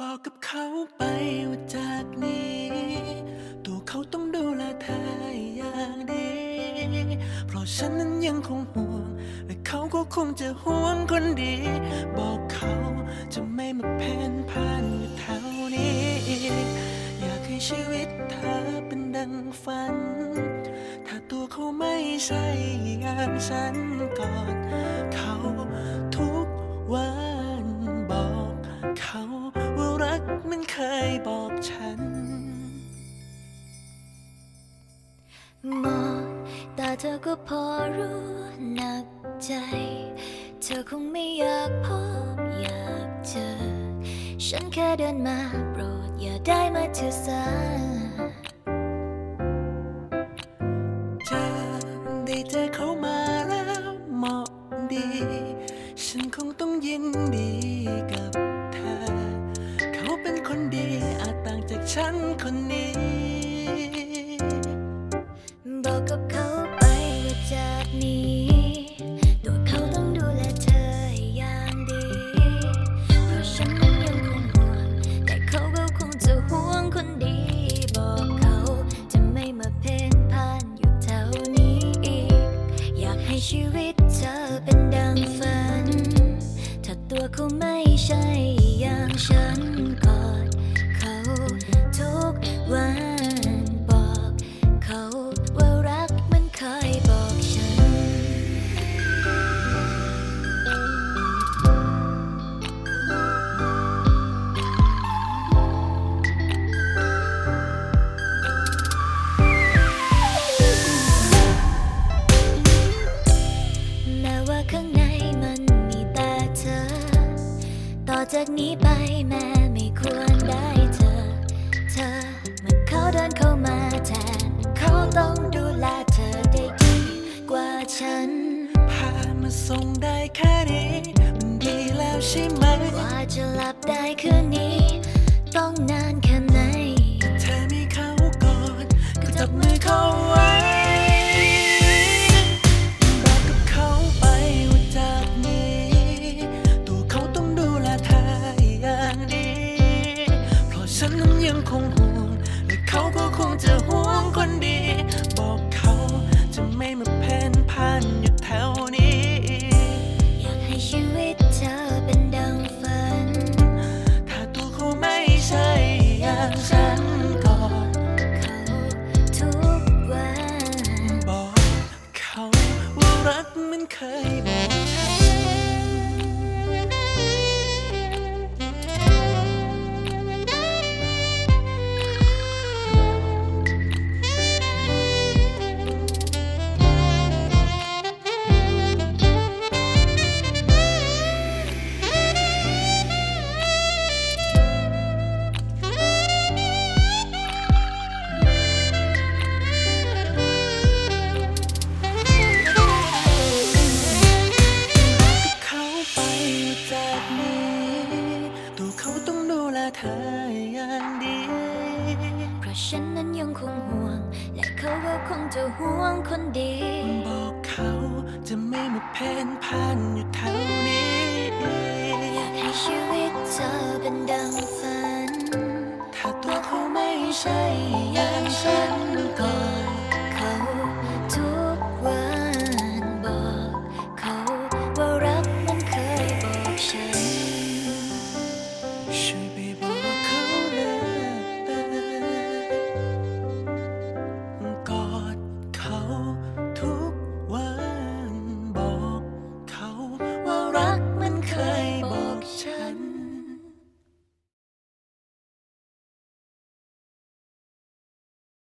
บอกกับเขาไปว่าจากนี้ ตัวเขาต้องดูแลเธออย่างดี เพราะฉันนั้นยังคงห่วง และเขาก็คงจะห่วงคนดี บอกเขาจะไม่มาเพ่นพ่านอยู่แถวนี้อีกอยากให้ชีวิตเธอเป็นดังฝัน ถ้าตัวเขาไม่ใช่อย่างฉันกอดเขาทุกวันบอกเขา เหมันเคยบอกฉัน มองตาเธอก็พอรู้หนักใจ เธอคงไม่อยากพบอยากเจอ ฉันแค่เดินมาโปรดอย่าได้มาถือสา คนนี้ บอกกับเขาไปว่าจากนี้ ตัวเขาต้องดูแลเธอให้อย่างดี เพราะฉันนั้นยังคงห่วง แต่เขาก็คงจะห่วงคนดี บอกเขาจะไม่มาเพ่นพ่านอยู่แถวนี้อีก อยากให้ชีวิตเธอเป็นดังฝัน ถ้าตัวเขาไม่ใช่อย่างฉัน กวันบอกเขาว่ารักมันเคยบอกฉัน แม้ว่าข้างในมันมีแต่เธอ ต่อจากนี้ไป ฉันพามาส่งได้แค่นี้มันดีแล้วใช่ไหมกว่าจะหลับได้คืนนี้ ต้องนานแค่ไหน เธอมีเขาก่อนก็จับมือเขาไว้บอกกับเขาไปว่าจากนี้ ตัวเขาต้องดูแลเธออย่างดี เพราะฉันนั้นยังคงห่วงและเขาก็คงจะห่วง ออย่างดี เพราะฉันนั้นยังคงห่วง และเขาก็คงจะห่วงคนดีบอกเขาจะไม่มาเพ่นพ่านอยู่แถวนี้ อยากให้ชีวิตเธอเป็นดังฝัน ถ้าตัวเขาไม่ใช่อย่